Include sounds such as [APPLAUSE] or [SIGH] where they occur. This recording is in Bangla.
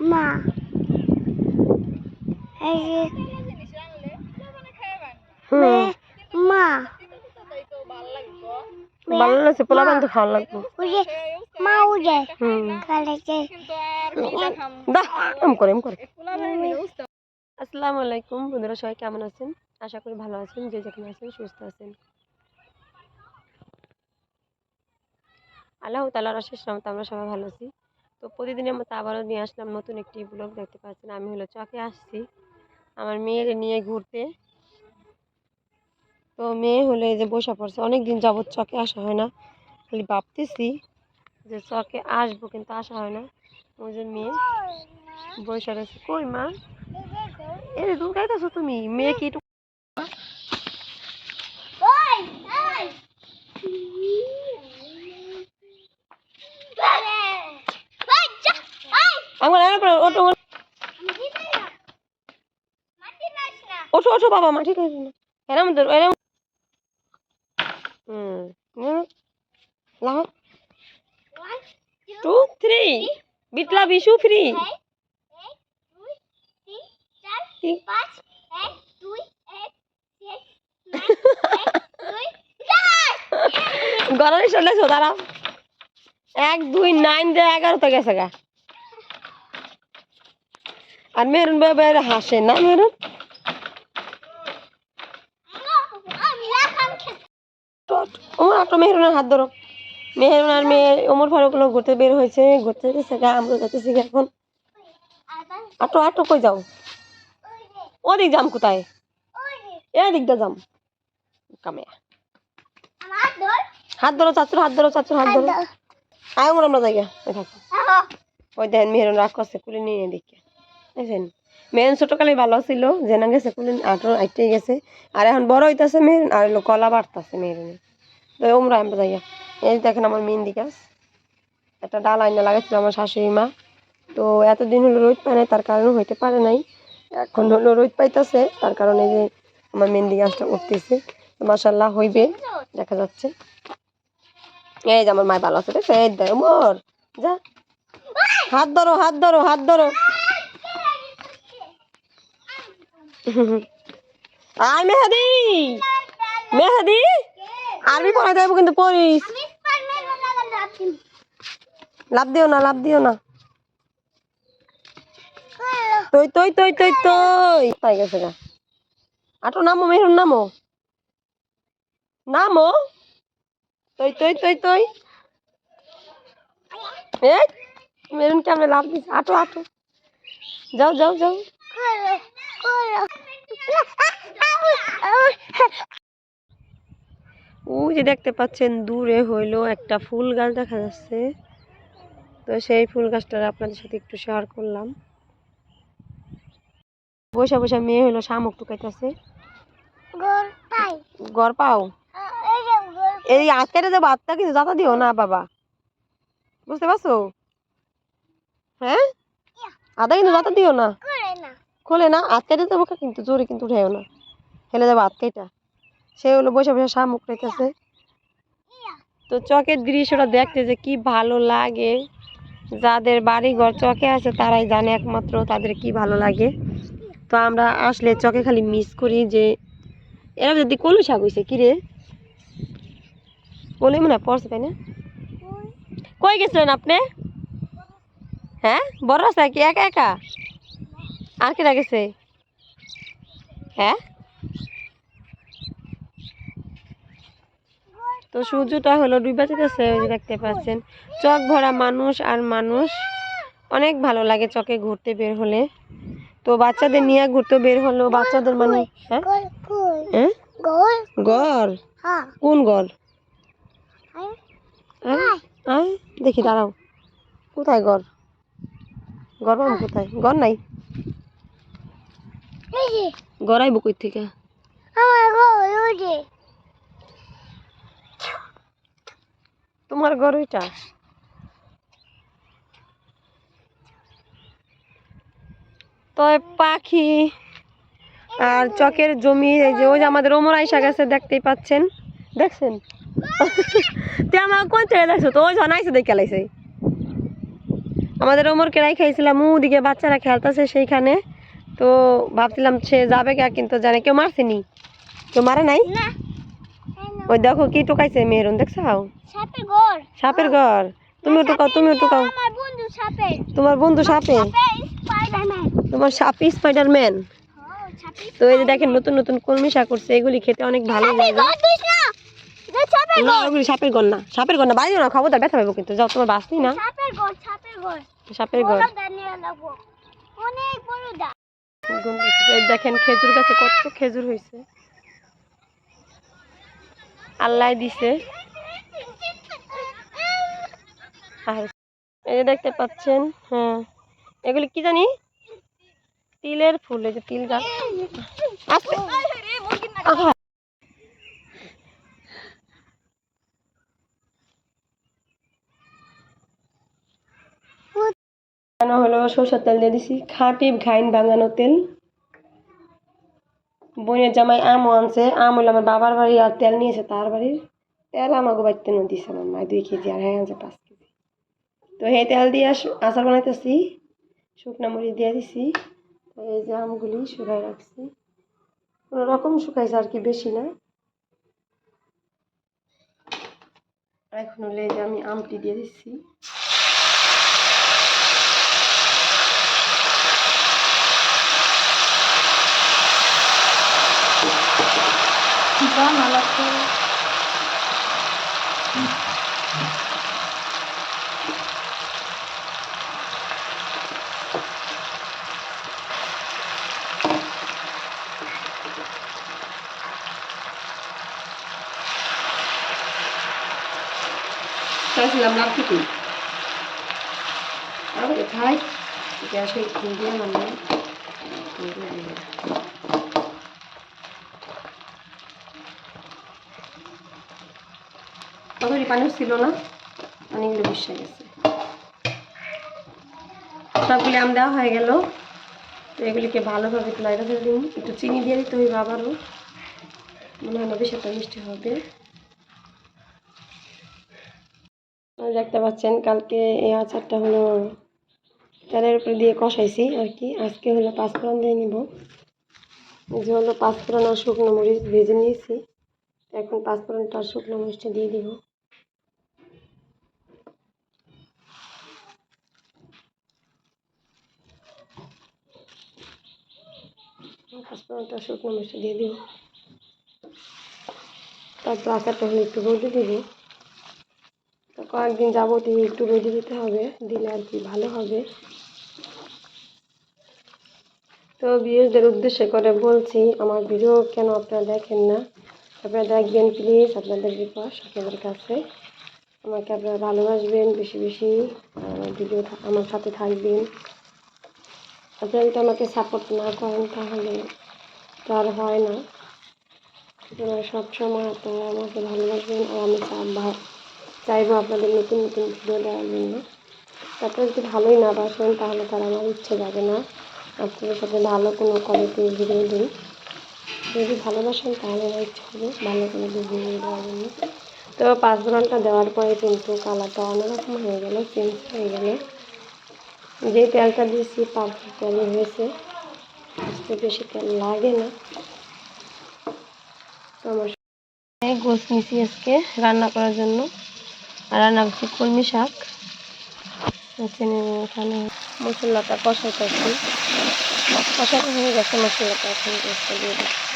মা এই যে হুম। মা ভালো লাগছে পোলা বান্ধব খাওয়া লাগবে। উজে মা উজে হুম। কালেছে দা এম করে এম করে। আসসালামু আলাইকুম বন্ধুরা সবাই কেমন আছেন? আশা করি ভালো আছেন যে যেখানে আছেন সুস্থ আছেন। আল্লাহ তালার আশিস রহমতে আমরা সবাই ভালো আছি। তো প্রতিদিনের মতো আবারও নিয়ে আসলাম, নতুন একটি ব্লগ দেখতে পাচ্ছেন। আমি হলো চকে আসছি, আমার মেয়ের নিয়ে ঘুরতে। তো মেয়ে হলে এই যে বসা পড়ছে অনেক দিন যাবত চকে আসা হয় না। খালি ভাবতেছি যে চকে আসব কিন্তু আসা হয় না। ওই যে মেয়ে বসে রয়েছে। কই মা? এ দূর গাইতেছো তুমি? মেয়ে কি একটু ওই ওই ওই যা ওই আমার আর ওটো ওঠো ওঠো বাবা মা ঠিক আছে। না এরম ধর এরম। হুম। লাও। টু থ্রি বিটলা বিশু ফ্রি [LAUGHS] পাঁচ এক দুই গরমে এক নাইন দিয়ে এগারো তো গেছে গা। আর মেরুন বের হাসে না মেরুন? ওমর একটা মেহরুনের হাত ধরো। মেহরুন আর মেয়ে ওমর ফারুক লোক ঘুরতে বের হয়েছে ঘুরতে যেতেছে গা আমরা যেতেছি এখন। আটো আটো কই যাও? ওদিক যাম কোথায়? এদিকটা যাম। কামে। হাত ধরো চাচুর হাত ধরো চাচুর হাত ধরো। আয় ওমর আমরা যাই গা। ওই দেখেন মেহরুন রাগ করছে কুলে নিয়ে দেখে দেখছেন মেহরুন ছোটকালে ভালো ছিল জেনা গেছে কুলে আটো আইটেই গেছে, আর এখন বড় হইতাছে মেহরুন আর কলা বাড়তাছে মেহরুনে তো ওমরা আমরা যাই গা। এই দেখেন আমার মেহেন্দি গাছ, একটা ডাল আইনা লাগাইছিল আমার শাশুড়ি মা। তো এতদিন হলো রোদ পায় নাই, তার কারণে হইতে পারে নাই। এখন হলো রোদ পাইতেছে, তার কারণে যে আমার মেহেন্দি গাছটা উঠতেছে। মাসাল্লাহ হইবে, দেখা যাচ্ছে। এই যে আমার মায় ভালো আছে, দেখছ? এই দেয় মোর যা। হাত ধরো হাত ধরো হাত ধরো। আয় মেহেদি। মেহেদি, আরবি পড়া যাব কিন্তু পড়িস। আমি লাভ দিও না, লাভ দিও না। তুই তুই তুই তুই তুই তাই গেছে গা। আটো নামো মেহরুন নামো। নামো। তুই তুই তুই তুই এ মেরুন কেমন লাভ দিছে। আটো আটো। যাও যাও যাও। ওই যে দেখতে পাচ্ছেন, দূরে হইল একটা ফুল গাছ দেখা যাচ্ছে। তো সেই ফুল গাছটা আপনাদের সাথে একটু শেয়ার করলাম। বসে বসে মেয়ে হইল, শামুক টুকাইতেছে। গড় পাও? এই এই আজকেটা দেবো আত্মা কিন্তু যাতা দিও না, বাবা। বুঝতে পারছ? হ্যাঁ? আদা কিন্তু যাতা দিও না। খোলে না আজকেটা দেবো কিন্তু জোরে কিন্তু উঠেও না। হেলে যাব আজকেটা সে হলো বসে বসে শামুক রেখেছে তো চকের দৃশ্যটা দেখতে যে কি ভালো লাগে। যাদের বাড়ি ঘর চকে আছে তারাই জানে একমাত্র তাদের কি ভালো লাগে। তো আমরা আসলে চকে খালি মিস করি যে এরা যদি কলু শাক হয়েছে কি রে? বলে মনে হয় পড়ছে তাই না? কই? গেছিলেন আপনি? হ্যাঁ? বড় আছে কি একা একা? আর কেটা গেছে হ্যাঁ? তো সূর্যটা হলো ডুবে যেতেছে ওই দেখতে পাচ্ছেন। চক ভরা মানুষ আর মানুষ। অনেক ভালো লাগে চকে ঘুরতে বের হলে। তো বাচ্চাদের নিয়ে ঘুরতে বের হলো বাচ্চাদের মানে হ্যাঁ? গোল গোল হ্যাঁ? গড় হ্যাঁ। কোন গড় দেখি দাঁড়াও। কোথায় গড় গড় কোথায়? গড় নাই? গড়াইবো কই থেকে? তোমার ঘর ওইটা? তো পাখি আর চকের জমি এই যে ওই যে আমাদের ওমর আইসা গেছে দেখতেই পাচ্ছেন। দেখছেন? তুই আমার কোন ছেড়ে দেখছ? তো ওই জন আইসে দেখে লাইছে। আমাদের ওমরকে রাই খাইছিলাম ওদিকে বাচ্চারা খেলতেছে সেইখানে। তো ভাবছিলাম সে যাবে কে কিন্তু জানে কেউ মারছেনি। কেউ মারে নাই? ওই দেখো কি টোকাইছে মেহরুন দেখছাও সাপের ঘর। সাপের ঘর। তুমিও টোকাও তুমিও টোকাও। আমার বন্ধু সাপের। তোমার বন্ধু সাপে স্পাইডারম্যান তোমার সাপি স্পাইডারম্যান তো এই যে দেখেন নতুন নতুন কলমি শাক করছে এগুলি খেতে অনেক ভালো লাগে। না। সাপের না ওগুলি সাপের ঘর না। সাপের ঘর না বাইরে না ব্যথা পাবো কিন্তু যাও তোমার বাসনি না। সাপের ঘর সাপের ঘর। সাপের ঘর। বড় দানিয়া লাগবো অনেক বড় এই দেখেন খেজুর গাছে কত খেজুর হয়েছে আল্লাহ দিছে। আর এই যে দেখতে পাচ্ছেন হ্যাঁ। এগুলি কি জানি? তিলের ফুল এই যে তিল গাছ। বানানো হলো, সরষের তেল দিয়ে দিছি। খাঁটি ঘাইন বাঙানো তেল। বোনের জামাই আমও আনছে। আম হলো আমার বাবার বাড়ি আর তেল নিয়েছে তার বাড়ির। তেল আমাকে বাড়িতে নো দিছে আমার মা দুই কেজি আর হ্যাঁ আনছে পাঁচ কেজি। তো সেই তেল দিয়ে আচার বানাইতেছি। শুকনো মরিচ দিয়ে দিছি। এই যে আমগুলি শুকাই রাখছি। কোনো রকম শুকাইছে আর কি, বেশি না। এখন হলে যে আমি আমটি দিয়ে দিচ্ছি ভালো লাগছে খাইছিলাম রাত থেকে আর খাই গ্যাসে দিয়ে মানে ততই পানিও ছিল না অনেকগুলো বসে গেছে। সবগুলি আম দেওয়া হয়ে গেল। তো এগুলিকে ভালোভাবে লাইটা ধরে দিন। একটু চিনি দিয়ে দিতে হইবে আবারও মনে হয় না একটা মিষ্টি হবে। দেখতে পাচ্ছেন, কালকে এই আচারটা হলো তেলের উপরে দিয়ে কষাইছি আর কি। আজকে হলো পাঁচফোড়ন দিয়ে নিব। যে হলো পাঁচফোড়ন আর শুকনো মরিচ ভেজে নিয়েছি। এখন পাঁচফোড়নটা আর শুকনো মরিচটা দিয়ে দিব। পাঁচফোড়নটা শুকনো মরিচটা দিয়ে দিব। তারপর আচারটা হলে একটু রোদে দিব তো কয়েকদিন যাবতীয় একটু রোদে দিতে হবে, দিলে আর কি ভালো হবে। তো বিয়েদের উদ্দেশ্য করে বলছি, আমার ভিডিও কেন আপনারা দেখেন না? আপনারা দেখবেন প্লিজ আপনাদের বিকাশ আপনাদের কাছে। আমাকে আপনারা ভালোবাসবেন, বেশি বেশি ভিডিও আমার সাথে থাকবেন। আপনারা যদি আমাকে সাপোর্ট না করেন তাহলে তো আর হয় না। আপনারা সবসময় আপনারা আমাকে ভালোবাসবেন আর আমি চাইব আপনাদের নতুন নতুন ভিডিও দেওয়ার জন্য। তারপরে যদি ভালোই না বাসেন তাহলে তার আমার ইচ্ছে যাবে না। আপনাদের সাথে ভালো কোনো কোয়ালিটির ভিডিও দিই। যদি ভালোবাসেন তাহলে আমার ইচ্ছে হবে ভালো কোনো ভিডিও দেওয়ার জন্য। তো পাঁচ ঘণ্টা দেওয়ার পরে কিন্তু কালারটা অন্যরকম হয়ে গেল চেঞ্জ হয়ে গেল। যে তেলটা দিয়েছি পারফেক্ট তেলই হয়েছে। আজকে বেশি তেল লাগে না। আমার গোস নিছি আজকে রান্না করার জন্য। রান্না করছি কলমি শাক। এখানে মশলাটা কষাইতেছি। কষানো হয়ে গেছে, মশলাটা এখন দিয়ে দিচ্ছি।